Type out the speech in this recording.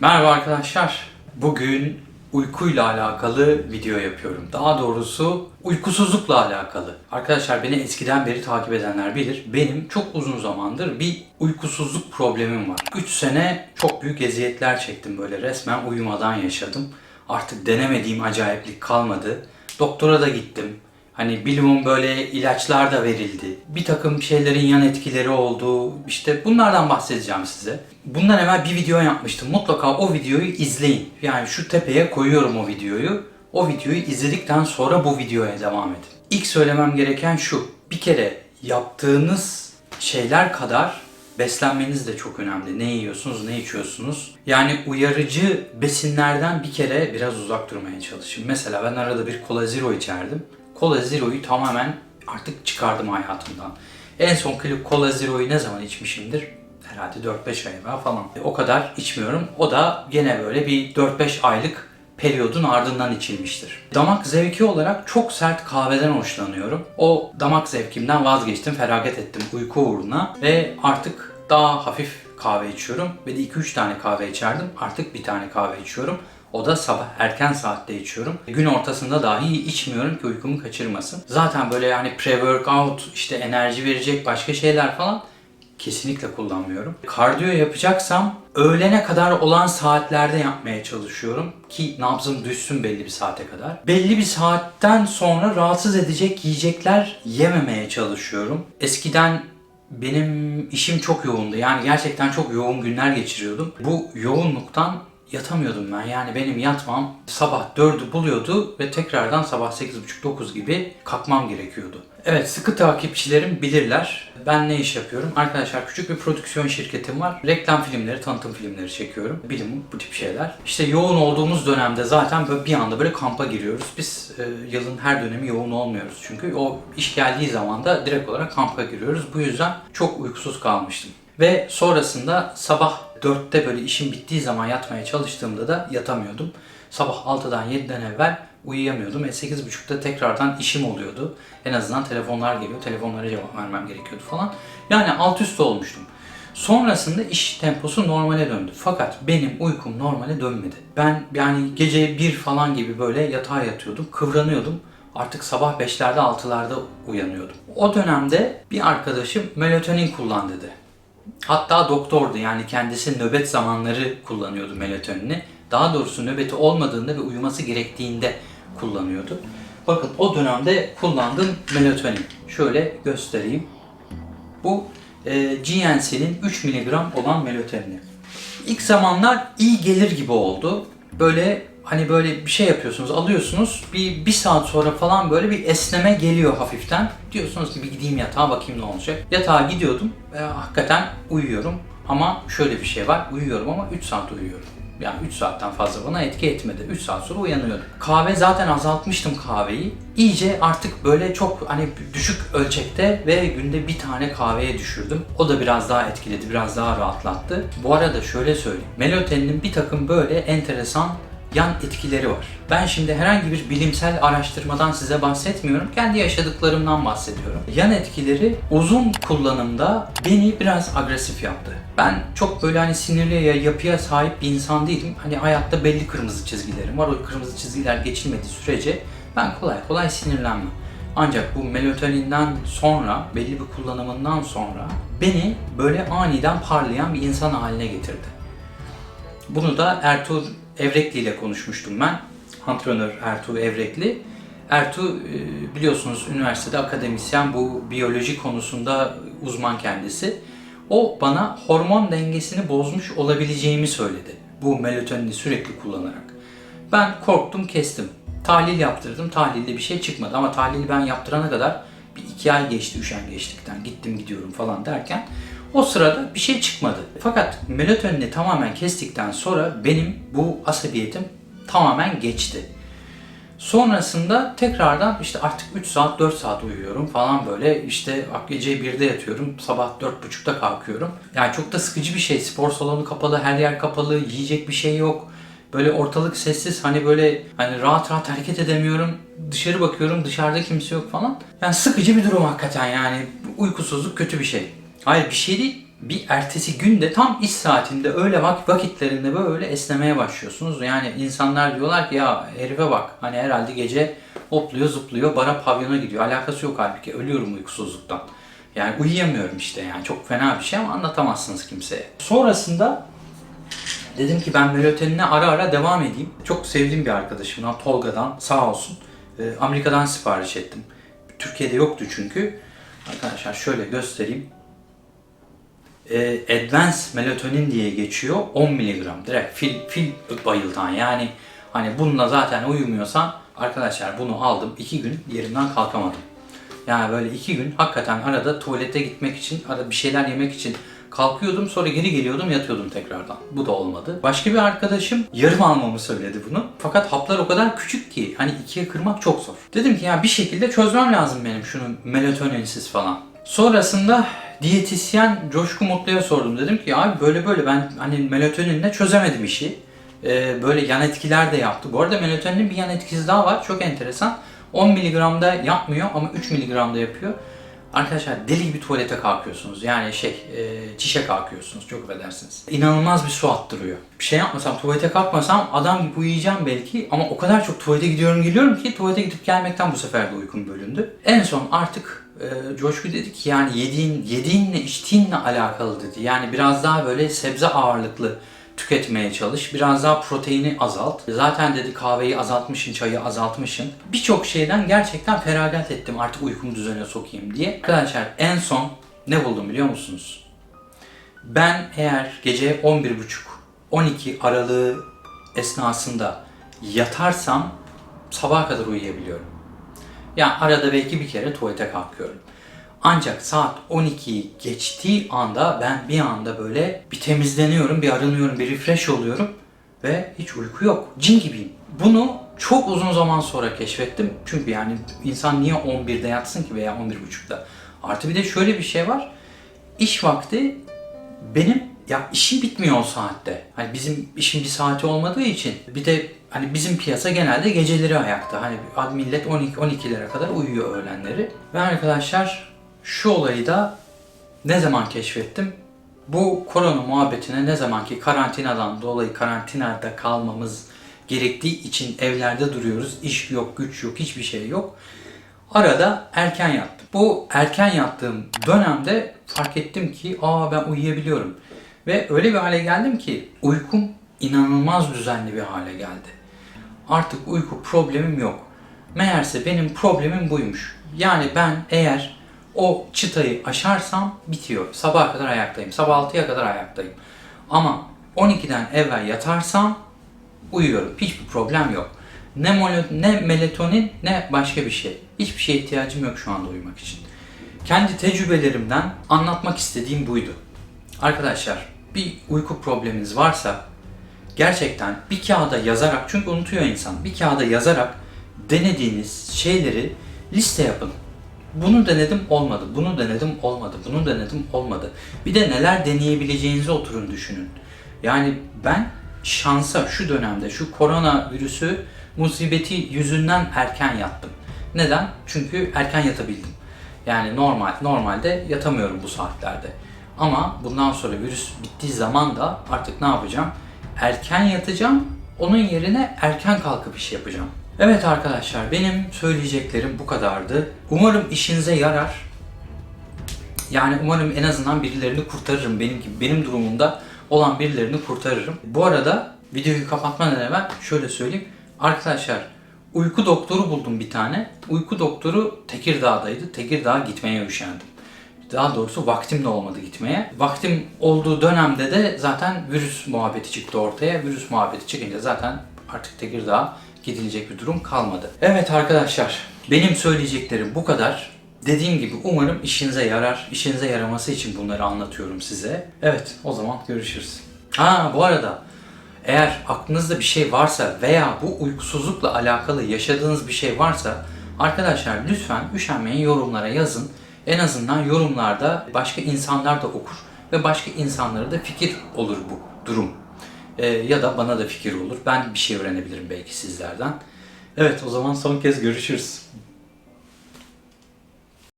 Merhaba arkadaşlar. Bugün uykuyla alakalı video yapıyorum. Daha doğrusu uykusuzlukla alakalı. Arkadaşlar beni eskiden beri takip edenler bilir. Benim çok uzun zamandır bir uykusuzluk problemim var. 3 sene çok büyük eziyetler çektim böyle resmen uyumadan yaşadım. Artık denemediğim acayiplik kalmadı. Doktora da gittim. Hani bilimum böyle ilaçlar da verildi. Bir takım şeylerin yan etkileri oldu. İşte bunlardan bahsedeceğim size. Bundan evvel bir video yapmıştım. Mutlaka o videoyu izleyin. Yani şu tepeye koyuyorum o videoyu. O videoyu izledikten sonra bu videoya devam edin. İlk söylemem gereken şu. Bir kere yaptığınız şeyler kadar beslenmeniz de çok önemli. Ne yiyorsunuz, ne içiyorsunuz. Yani uyarıcı besinlerden bir kere biraz uzak durmaya çalışın. Mesela ben arada bir Cola Zero içerdim. Cola Zero'yu tamamen artık çıkardım hayatımdan. En son Cola Zero'yu ne zaman içmişimdir? Herhalde 4-5 ay evvel falan. O kadar içmiyorum. O da gene böyle bir 4-5 aylık periyodun ardından içilmiştir. Damak zevki olarak çok sert kahveden hoşlanıyorum. O damak zevkimden vazgeçtim, feragat ettim uyku uğruna ve artık daha hafif kahve içiyorum. Ve de 2-3 tane kahve içerdim. Artık bir tane kahve içiyorum. O da sabah erken saatte içiyorum. Gün ortasında dahi içmiyorum ki uykumu kaçırmasın. Zaten böyle yani pre-workout, işte enerji verecek başka şeyler falan kesinlikle kullanmıyorum. Kardiyo yapacaksam öğlene kadar olan saatlerde yapmaya çalışıyorum ki nabzım düşsün belli bir saate kadar. Belli bir saatten sonra rahatsız edecek yiyecekler yememeye çalışıyorum. Eskiden benim işim çok yoğundu. Yani gerçekten çok yoğun günler geçiriyordum. Bu yoğunluktan yatamıyordum ben. Yani benim yatmam sabah 4'ü buluyordu ve tekrardan sabah 8.30-9 gibi kalkmam gerekiyordu. Evet sıkı takipçilerim bilirler. Ben ne iş yapıyorum? Arkadaşlar küçük bir prodüksiyon şirketim var. Reklam filmleri, tanıtım filmleri çekiyorum. Bilim bu tip şeyler. İşte yoğun olduğumuz dönemde zaten böyle bir anda böyle kampa giriyoruz. Biz e, yılın her dönemi yoğun olmuyoruz. Çünkü o iş geldiği zaman da direkt olarak kampa giriyoruz. Bu yüzden çok uykusuz kalmıştım. Ve sonrasında sabah 4'te böyle işim bittiği zaman yatmaya çalıştığımda da yatamıyordum. Sabah 6'dan 7'den evvel uyuyamıyordum. E 8.30'da tekrardan işim oluyordu. En azından telefonlar geliyor. Telefonlara cevap vermem gerekiyordu falan. Yani alt üst olmuştum. Sonrasında iş temposu normale döndü. Fakat benim uykum normale dönmedi. Ben yani gece 1 falan gibi böyle yatağa yatıyordum. Kıvranıyordum. Artık sabah 5'lerde 6'larda uyanıyordum. O dönemde bir arkadaşım melatonin kullan dedi. Hatta doktordu yani kendisi nöbet zamanları kullanıyordu melatonini. Daha doğrusu nöbeti olmadığında ve uyuması gerektiğinde kullanıyordu. Bakın o dönemde kullandığım melatonin. Şöyle göstereyim. Bu e, GNC'nin 3 mg olan melatonini. İlk zamanlar iyi gelir gibi oldu. Böyle hani böyle bir şey yapıyorsunuz, alıyorsunuz. Bir, bir saat sonra falan böyle bir esneme geliyor hafiften. Diyorsunuz ki bir gideyim yatağa bakayım ne olacak. Yatağa gidiyordum ve hakikaten uyuyorum. Ama şöyle bir şey var, uyuyorum ama 3 saat uyuyorum. Yani 3 saatten fazla bana etki etmedi. 3 saat sonra uyanıyordum. Kahve zaten azaltmıştım kahveyi. İyice artık böyle çok hani düşük ölçekte ve günde bir tane kahveye düşürdüm. O da biraz daha etkiledi, biraz daha rahatlattı. Bu arada şöyle söyleyeyim. Melatoninin bir takım böyle enteresan yan etkileri var. Ben şimdi herhangi bir bilimsel araştırmadan size bahsetmiyorum. Kendi yaşadıklarımdan bahsediyorum. Yan etkileri uzun kullanımda beni biraz agresif yaptı. Ben çok böyle hani sinirli ya yapıya sahip bir insan değilim. Hani hayatta belli kırmızı çizgilerim var. O kırmızı çizgiler geçilmediği sürece ben kolay kolay sinirlenmem. Ancak bu melatoninden sonra, belli bir kullanımından sonra beni böyle aniden parlayan bir insan haline getirdi. Bunu da Ertuğrul Evrekli ile konuşmuştum ben. Antrenör Ertuğrul Evrekli. Ertuğ e, biliyorsunuz üniversitede akademisyen bu biyoloji konusunda uzman kendisi. O bana hormon dengesini bozmuş olabileceğimi söyledi. Bu melatonini sürekli kullanarak. Ben korktum kestim. Tahlil yaptırdım. Tahlilde bir şey çıkmadı ama tahlili ben yaptırana kadar bir iki ay geçti üşengeçlikten. Gittim gidiyorum falan derken o sırada bir şey çıkmadı. Fakat melatonini tamamen kestikten sonra benim bu asabiyetim tamamen geçti. Sonrasında tekrardan işte artık 3 saat 4 saat uyuyorum falan böyle işte gece 1'de yatıyorum sabah 4.30'da kalkıyorum. Yani çok da sıkıcı bir şey spor salonu kapalı her yer kapalı yiyecek bir şey yok. Böyle ortalık sessiz hani böyle hani rahat rahat hareket edemiyorum. Dışarı bakıyorum dışarıda kimse yok falan. Yani sıkıcı bir durum hakikaten yani uykusuzluk kötü bir şey. Hayır bir şey değil. bir ertesi günde tam iş saatinde öyle vak vakitlerinde böyle esnemeye başlıyorsunuz. Yani insanlar diyorlar ki ya herife bak hani herhalde gece hopluyor zıplıyor bara pavyona gidiyor. Alakası yok halbuki ölüyorum uykusuzluktan. Yani uyuyamıyorum işte yani çok fena bir şey ama anlatamazsınız kimseye. Sonrasında dedim ki ben melatoninine ara ara devam edeyim. Çok sevdiğim bir arkadaşımdan Tolga'dan sağ olsun e, Amerika'dan sipariş ettim. Türkiye'de yoktu çünkü. Arkadaşlar şöyle göstereyim e, Advanced Melatonin diye geçiyor. 10 mg direkt fil, fil bayıltan yani hani bununla zaten uyumuyorsan arkadaşlar bunu aldım 2 gün yerimden kalkamadım. Yani böyle 2 gün hakikaten arada tuvalete gitmek için, arada bir şeyler yemek için kalkıyordum sonra geri geliyordum yatıyordum tekrardan. Bu da olmadı. Başka bir arkadaşım yarım almamı söyledi bunu. Fakat haplar o kadar küçük ki hani ikiye kırmak çok zor. Dedim ki ya bir şekilde çözmem lazım benim şunu melatoninsiz falan. Sonrasında diyetisyen Coşku Mutlu'ya sordum. Dedim ki abi böyle böyle ben hani melatoninle çözemedim işi. Ee, böyle yan etkiler de yaptı. Bu arada melatoninin bir yan etkisi daha var. Çok enteresan. 10 mg'da yapmıyor ama 3 mg'da yapıyor. Arkadaşlar deli gibi tuvalete kalkıyorsunuz. Yani şey, e, çişe kalkıyorsunuz. Çok affedersiniz. İnanılmaz bir su attırıyor. Bir şey yapmasam, tuvalete kalkmasam adam gibi uyuyacağım belki. Ama o kadar çok tuvalete gidiyorum geliyorum ki tuvalete gidip gelmekten bu sefer de uykum bölündü. En son artık e, Coşku dedi ki yani yediğin, yediğinle içtiğinle alakalı dedi. Yani biraz daha böyle sebze ağırlıklı tüketmeye çalış. Biraz daha proteini azalt. Zaten dedi kahveyi azaltmışsın, çayı azaltmışsın. Birçok şeyden gerçekten feragat ettim artık uykumu düzene sokayım diye. Arkadaşlar en son ne buldum biliyor musunuz? Ben eğer gece 11.30-12 aralığı esnasında yatarsam sabaha kadar uyuyabiliyorum. Yani arada belki bir kere tuvalete kalkıyorum. Ancak saat 12'yi geçtiği anda ben bir anda böyle bir temizleniyorum, bir arınıyorum, bir refresh oluyorum ve hiç uyku yok. Cin gibiyim. Bunu çok uzun zaman sonra keşfettim. Çünkü yani insan niye 11'de yatsın ki veya 11.30'da? Artı bir de şöyle bir şey var. İş vakti benim ya işim bitmiyor o saatte. Hani bizim işin bir saati olmadığı için bir de hani bizim piyasa genelde geceleri ayakta. Hani millet 12 12'lere kadar uyuyor öğlenleri. Ve arkadaşlar şu olayı da ne zaman keşfettim? Bu korona muhabbetine ne zamanki karantinadan dolayı karantinada kalmamız gerektiği için evlerde duruyoruz. İş yok, güç yok, hiçbir şey yok. Arada erken yattım. Bu erken yattığım dönemde fark ettim ki aa ben uyuyabiliyorum. Ve öyle bir hale geldim ki uykum inanılmaz düzenli bir hale geldi. Artık uyku problemim yok. Meğerse benim problemim buymuş. Yani ben eğer o çıtayı aşarsam bitiyor. Sabaha kadar ayaktayım. Sabah 6'ya kadar ayaktayım. Ama 12'den evvel yatarsam uyuyorum. Hiçbir problem yok. Ne, molo- ne melatonin ne başka bir şey. Hiçbir şeye ihtiyacım yok şu anda uyumak için. Kendi tecrübelerimden anlatmak istediğim buydu. Arkadaşlar bir uyku probleminiz varsa gerçekten bir kağıda yazarak çünkü unutuyor insan. Bir kağıda yazarak denediğiniz şeyleri liste yapın. Bunu denedim olmadı, bunu denedim olmadı, bunu denedim olmadı. Bir de neler deneyebileceğinizi oturun düşünün. Yani ben şansa şu dönemde şu korona virüsü musibeti yüzünden erken yattım. Neden? Çünkü erken yatabildim. Yani normal normalde yatamıyorum bu saatlerde. Ama bundan sonra virüs bittiği zaman da artık ne yapacağım? Erken yatacağım. Onun yerine erken kalkıp iş yapacağım. Evet arkadaşlar benim söyleyeceklerim bu kadardı. Umarım işinize yarar. Yani umarım en azından birilerini kurtarırım. Benim gibi benim durumumda olan birilerini kurtarırım. Bu arada videoyu kapatmadan evvel şöyle söyleyeyim. Arkadaşlar uyku doktoru buldum bir tane. Uyku doktoru Tekirdağ'daydı. Tekirdağ'a gitmeye üşendim. Daha doğrusu vaktim de olmadı gitmeye. Vaktim olduğu dönemde de zaten virüs muhabbeti çıktı ortaya. Virüs muhabbeti çıkınca zaten artık Tekirdağ'a gidilecek bir durum kalmadı. Evet arkadaşlar benim söyleyeceklerim bu kadar. Dediğim gibi umarım işinize yarar. İşinize yaraması için bunları anlatıyorum size. Evet o zaman görüşürüz. Ha bu arada eğer aklınızda bir şey varsa veya bu uykusuzlukla alakalı yaşadığınız bir şey varsa arkadaşlar lütfen üşenmeyin yorumlara yazın. En azından yorumlarda başka insanlar da okur ve başka insanlara da fikir olur bu durum. Ee, ya da bana da fikir olur. Ben bir şey öğrenebilirim belki sizlerden. Evet o zaman son kez görüşürüz.